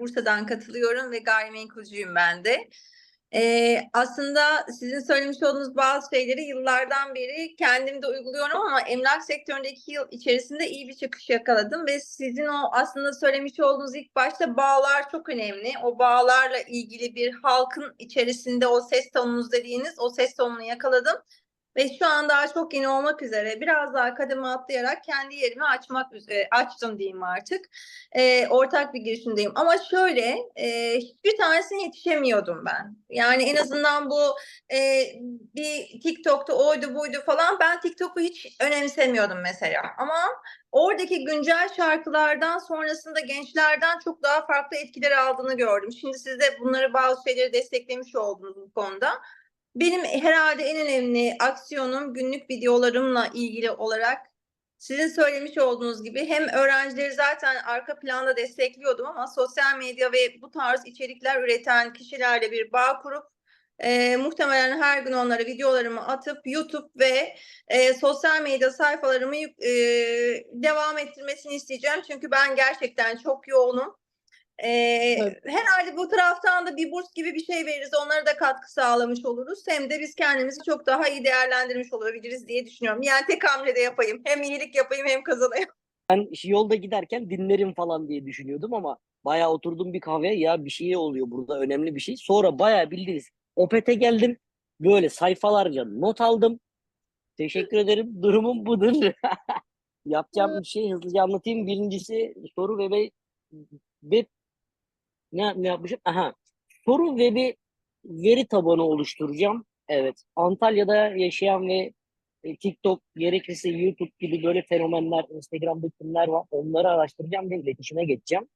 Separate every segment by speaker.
Speaker 1: Bursa'dan katılıyorum ve gayrimenkulcüyüm ben de. Ee, aslında sizin söylemiş olduğunuz bazı şeyleri yıllardan beri kendim de uyguluyorum ama emlak sektöründeki yıl içerisinde iyi bir çıkış yakaladım ve sizin o aslında söylemiş olduğunuz ilk başta bağlar çok önemli. O bağlarla ilgili bir halkın içerisinde o ses tonunuz dediğiniz o ses tonunu yakaladım. Ve şu an daha çok yeni olmak üzere biraz daha kademe atlayarak kendi yerimi açmak üzere açtım diyeyim artık. Ee, ortak bir girişimdeyim. Ama şöyle e, hiçbir tanesine yetişemiyordum ben. Yani en azından bu e, bir TikTok'ta oydu buydu falan ben TikTok'u hiç önemsemiyordum mesela. Ama oradaki güncel şarkılardan sonrasında gençlerden çok daha farklı etkiler aldığını gördüm. Şimdi siz de bunları bazı şeyleri desteklemiş oldunuz bu konuda. Benim herhalde en önemli aksiyonum günlük videolarımla ilgili olarak sizin söylemiş olduğunuz gibi hem öğrencileri zaten arka planda destekliyordum ama sosyal medya ve bu tarz içerikler üreten kişilerle bir bağ kurup e, muhtemelen her gün onlara videolarımı atıp YouTube ve e, sosyal medya sayfalarımı e, devam ettirmesini isteyeceğim. Çünkü ben gerçekten çok yoğunum. Ee,
Speaker 2: Evet.
Speaker 1: herhalde bu taraftan da bir burs gibi bir şey veririz. Onlara da katkı sağlamış oluruz. Hem de biz kendimizi çok daha iyi değerlendirmiş olabiliriz diye düşünüyorum. Yani tek hamlede yapayım. Hem iyilik yapayım hem kazanayım.
Speaker 2: Ben yolda giderken dinlerim falan diye düşünüyordum ama bayağı oturdum bir kahveye ya bir şey oluyor burada önemli bir şey. Sonra bayağı bildiğiniz Opet'e geldim. Böyle sayfalarca not aldım. Teşekkür ederim. Durumum budur. Yapacağım bir şey hızlıca anlatayım. Birincisi soru ve ve web ne, ne yapmışım? Aha. Soru ve bir veri tabanı oluşturacağım. Evet. Antalya'da yaşayan ve e, TikTok, gerekirse YouTube gibi böyle fenomenler, Instagram'da kimler var onları araştıracağım ve iletişime geçeceğim.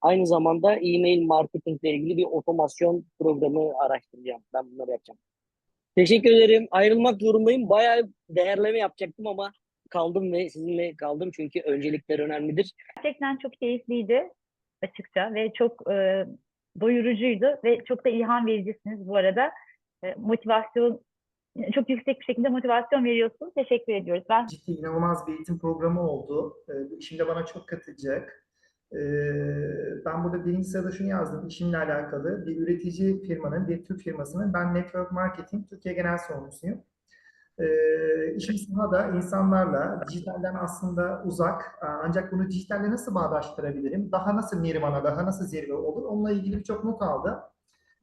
Speaker 2: Aynı zamanda e-mail marketingle ilgili bir otomasyon programı araştıracağım. Ben bunları yapacağım. Teşekkür ederim. Ayrılmak zorundayım. Bayağı değerleme yapacaktım ama kaldım ve sizinle kaldım çünkü öncelikler önemlidir.
Speaker 3: Gerçekten çok keyifliydi açıkça ve çok e, doyurucuydu ve çok da ilham vericisiniz bu arada. E, motivasyon çok yüksek bir şekilde motivasyon veriyorsunuz. Teşekkür ediyoruz. Ben
Speaker 4: ciddi inanılmaz bir eğitim programı oldu. Ee, Bu işimde bana çok katacak. Ee, Ben burada birinci sırada şunu yazdım işimle alakalı. Bir üretici firmanın, bir Türk firmasının ben Network Marketing Türkiye Genel Sorumlusuyum. Ee, işim sahada insanlarla dijitalden aslında uzak ancak bunu dijitalle nasıl bağdaştırabilirim? Daha nasıl Nirvana, daha nasıl zirve olur? Onunla ilgili birçok not aldım.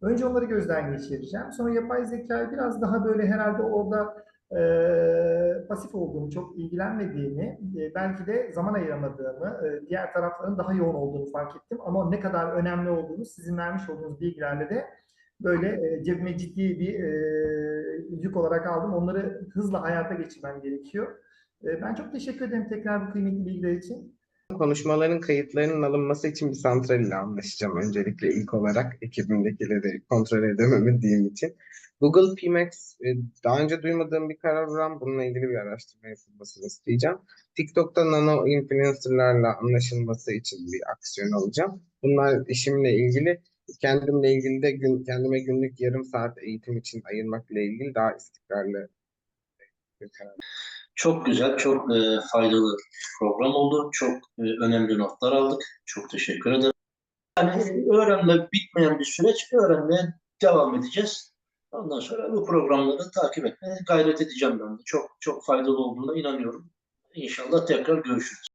Speaker 4: Önce onları gözden geçireceğim. Sonra yapay zekayı biraz daha böyle herhalde orada e, pasif olduğumu, çok ilgilenmediğimi, e, belki de zaman ayıramadığımı, e, diğer tarafların daha yoğun olduğunu fark ettim. Ama ne kadar önemli olduğunu sizin vermiş olduğunuz bilgilerle de böyle e, cebime ciddi bir e, yük olarak aldım. Onları hızla hayata geçirmem gerekiyor. E, ben çok teşekkür ederim tekrar bu kıymetli bilgiler için.
Speaker 5: Konuşmaların kayıtlarının alınması için bir santral ile anlaşacağım öncelikle ilk olarak ekibimdekileri kontrol edememediğim için. Google PMax e, daha önce duymadığım bir kavram. Bununla ilgili bir araştırma yapılmasını isteyeceğim. TikTok'ta nano influencerlarla anlaşılması için bir aksiyon alacağım. Bunlar işimle ilgili. Kendimle ilgili de gün, kendime günlük yarım saat eğitim için ayırmakla ilgili daha istikrarlı bir karar.
Speaker 6: Çok güzel, çok e, faydalı program oldu. Çok e, önemli notlar aldık. Çok teşekkür ederim. Yani öğrenme bitmeyen bir süreç. Öğrenmeye devam edeceğiz. Ondan sonra bu programları takip etmeye gayret edeceğim ben de. Çok çok faydalı olduğuna inanıyorum. İnşallah tekrar görüşürüz.